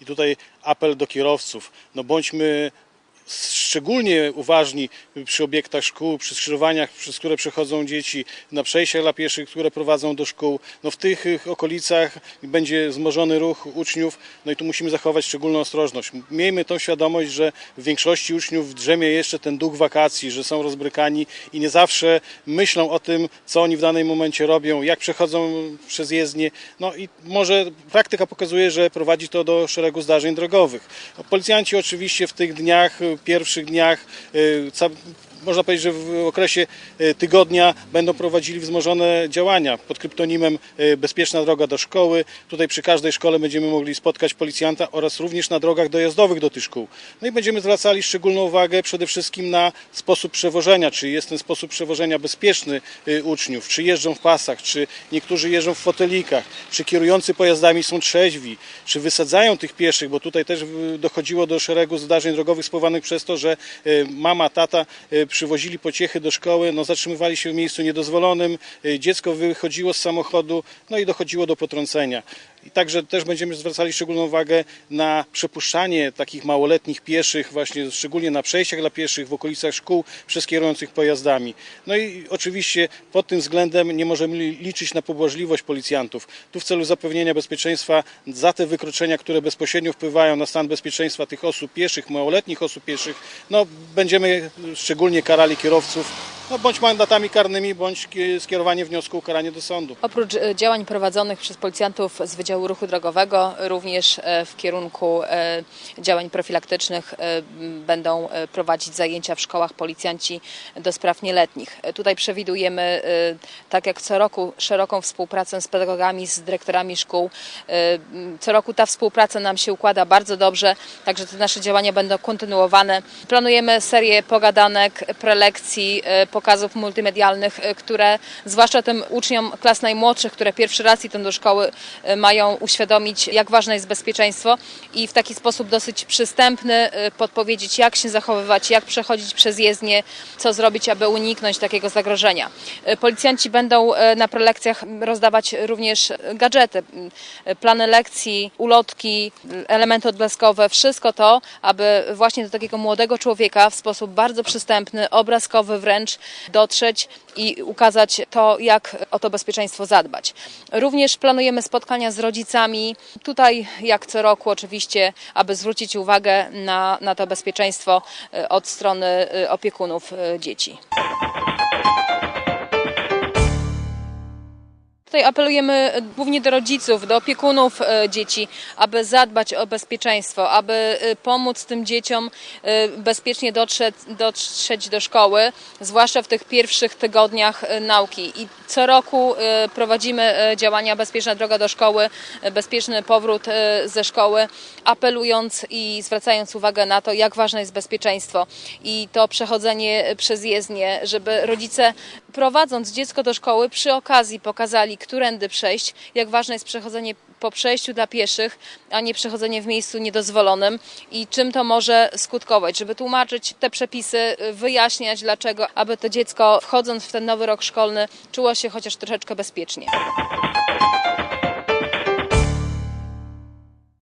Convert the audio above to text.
I tutaj apel do kierowców, no bądźmy szczególnie uważni przy obiektach szkół, przy skrzyżowaniach, przez które przechodzą dzieci, na przejściach dla pieszych, które prowadzą do szkół. No w tych y, okolicach będzie wzmożony ruch uczniów, no i tu musimy zachować szczególną ostrożność. Miejmy tą świadomość, że w większości uczniów drzemie jeszcze ten duch wakacji, że są rozbrykani i nie zawsze myślą o tym, co oni w danym momencie robią, jak przechodzą przez jezdnię. No i może praktyka pokazuje, że prowadzi to do szeregu zdarzeń drogowych. Policjanci oczywiście w tych dniach, y, pierwszych dniach, y, można powiedzieć, że w okresie y, tygodnia będą prowadzili wzmożone działania pod kryptonimem y, Bezpieczna droga do szkoły. Tutaj przy każdej szkole będziemy mogli spotkać policjanta oraz również na drogach dojazdowych do tych szkół. No i będziemy zwracali szczególną uwagę przede wszystkim na sposób przewożenia, czy jest ten sposób przewożenia bezpieczny y, uczniów, czy jeżdżą w pasach, czy niektórzy jeżdżą w fotelikach, czy kierujący pojazdami są trzeźwi, czy wysadzają tych pieszych, bo tutaj też dochodziło do szeregu zdarzeń drogowych spowodowanych przez to, że mama, tata przywozili pociechy do szkoły, no zatrzymywali się w miejscu niedozwolonym, y, dziecko wychodziło z samochodu, no i dochodziło do potrącenia. I także też będziemy zwracali szczególną uwagę na przepuszczanie takich małoletnich pieszych, właśnie szczególnie na przejściach dla pieszych w okolicach szkół przez kierujących pojazdami. No i oczywiście pod tym względem nie możemy li- liczyć na pobłażliwość policjantów. Tu w celu zapewnienia bezpieczeństwa za te wykroczenia, które bezpośrednio wpływają na stan bezpieczeństwa tych osób pieszych, małoletnich osób pieszych, no będziemy szczególnie karali kierowców, no bądź mandatami karnymi, bądź ki- skierowanie wniosku o karanie do sądu. Oprócz e, działań prowadzonych przez policjantów z Wydziału Ruchu Drogowego, również e, w kierunku e, działań profilaktycznych będą prowadzić zajęcia w szkołach policjanci do spraw nieletnich. Tutaj przewidujemy, tak jak co roku, szeroką współpracę z pedagogami, z dyrektorami szkół. Co roku ta współpraca nam się układa bardzo dobrze, także te nasze działania będą kontynuowane. Planujemy serię pogadanek, prelekcji, pokazów multimedialnych, e, które zwłaszcza tym uczniom klas najmłodszych, które pierwszy raz idą do szkoły, e, mają uświadomić, jak ważne jest bezpieczeństwo i w taki sposób dosyć przystępny e, podpowiedzieć, jak się zachowywać, jak przechodzić przez jezdnię, co zrobić, aby uniknąć takiego zagrożenia. Policjanci będą na prelekcjach rozdawać również gadżety, plany lekcji, ulotki, elementy odblaskowe, wszystko to, aby właśnie do takiego młodego człowieka w sposób bardzo przystępny, obrazkowy wręcz dotrzeć i ukazać to, jak o to bezpieczeństwo zadbać. Również planujemy spotkania z rodzicami, tutaj jak co roku oczywiście, aby zwrócić uwagę na, na to bezpieczeństwo e, od strony e, opiekunów e, dzieci. Tutaj apelujemy głównie do rodziców, do opiekunów e, dzieci, aby zadbać o bezpieczeństwo, aby e, pomóc tym dzieciom e, bezpiecznie dotrzeć, dotrzeć do szkoły, zwłaszcza w tych pierwszych tygodniach e, nauki. I co roku e, prowadzimy e, działania Bezpieczna droga do szkoły, e, bezpieczny powrót e, ze szkoły, apelując i zwracając uwagę na to, jak ważne jest bezpieczeństwo i to przechodzenie przez jezdnię, żeby rodzice prowadząc dziecko do szkoły przy okazji pokazali, którędy przejść, jak ważne jest przechodzenie po przejściu dla pieszych, a nie przechodzenie w miejscu niedozwolonym i czym to może skutkować, żeby tłumaczyć te przepisy, wyjaśniać dlaczego, aby to dziecko wchodząc w ten nowy rok szkolny czuło się chociaż troszeczkę bezpiecznie.